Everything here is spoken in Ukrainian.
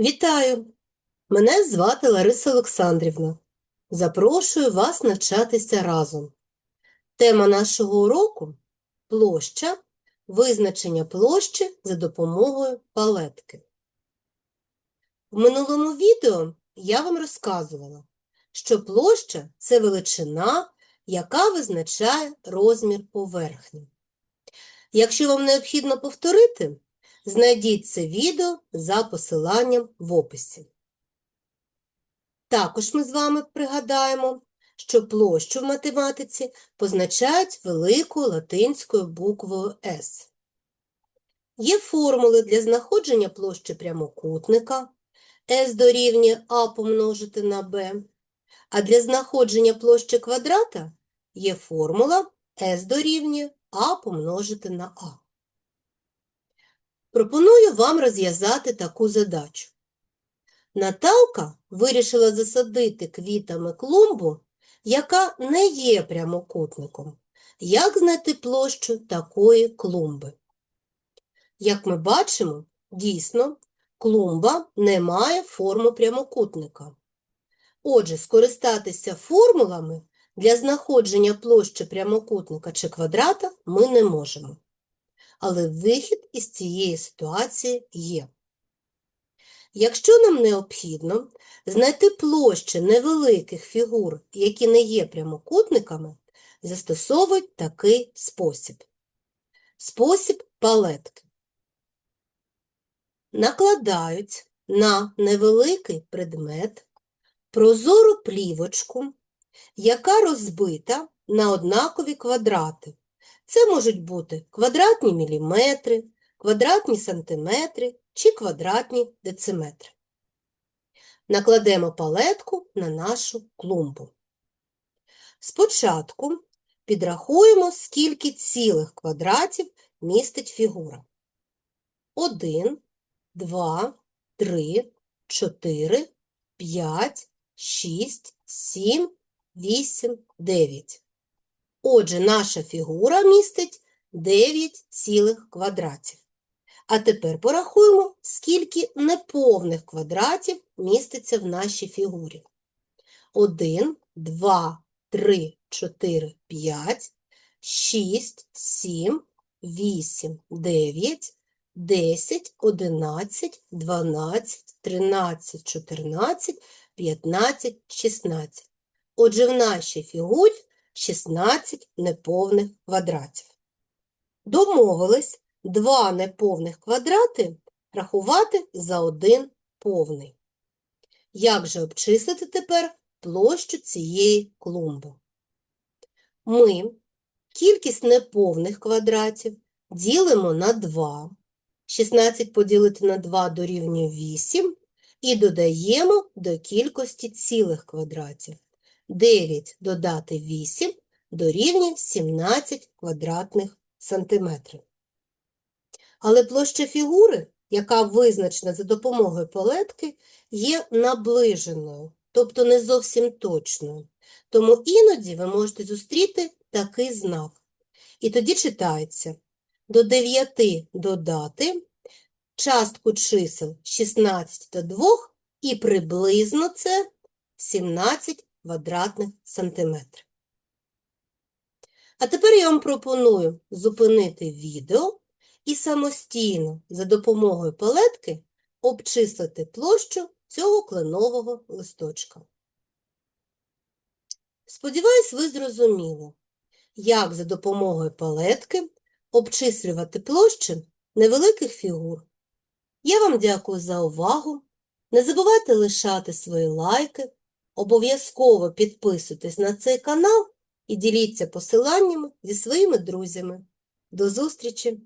Вітаю! Мене звати Лариса Олександрівна. Запрошую вас навчатися разом. Тема нашого уроку – площа, визначення площі за допомогою палетки. В минулому відео я вам розказувала, що площа – це величина, яка визначає розмір поверхні. Якщо вам необхідно повторити, Знайдіть це відео за посиланням в описі. Також ми з вами пригадаємо, що площу в математиці позначають великою латинською буквою S. Є формули для знаходження площі прямокутника S дорівнює А помножити на Б, а для знаходження площі квадрата є формула S дорівнює А помножити на А. Пропоную вам розв'язати таку задачу. Наталка вирішила засадити квітами клумбу, яка не є прямокутником. Як знайти площу такої клумби? Як ми бачимо, дійсно, клумба не має форму прямокутника. Отже, скористатися формулами для знаходження площі прямокутника чи квадрата ми не можемо але вихід із цієї ситуації є. Якщо нам необхідно знайти площі невеликих фігур, які не є прямокутниками, застосовують такий спосіб. Спосіб палетки. Накладають на невеликий предмет прозору плівочку, яка розбита на однакові квадрати це можуть бути квадратні міліметри, квадратні сантиметри чи квадратні дециметри. Накладемо палетку на нашу клумбу. Спочатку підрахуємо, скільки цілих квадратів містить фігура. 1, 2, 3, 4, 5, 6, 7, 8, 9. Отже, наша фігура містить 9 цілих квадратів. А тепер порахуємо, скільки неповних квадратів міститься в нашій фігурі. 1, 2, 3, 4, 5, 6, 7, 8, 9, 10, 11, 12, 13, 14, 15, 16. Отже, в нашій фігурі 16 неповних квадратів. Домовились два неповних квадрати рахувати за один повний. Як же обчислити тепер площу цієї клумби? Ми кількість неповних квадратів ділимо на 2. 16 поділити на 2 дорівнює 8 і додаємо до кількості цілих квадратів. 9 додати 8 дорівнює 17 квадратних сантиметрів. Але площа фігури, яка визначена за допомогою палетки, є наближеною, тобто не зовсім точною. Тому іноді ви можете зустріти такий знак. І тоді читається до 9 додати частку чисел 16 та 2 і приблизно це 17 квадратних сантиметрів. А тепер я вам пропоную зупинити відео і самостійно за допомогою палетки обчислити площу цього кленового листочка. Сподіваюсь, ви зрозуміли, як за допомогою палетки обчислювати площі невеликих фігур. Я вам дякую за увагу. Не забувайте лишати свої лайки, Обов'язково підписуйтесь на цей канал і діліться посиланнями зі своїми друзями. До зустрічі!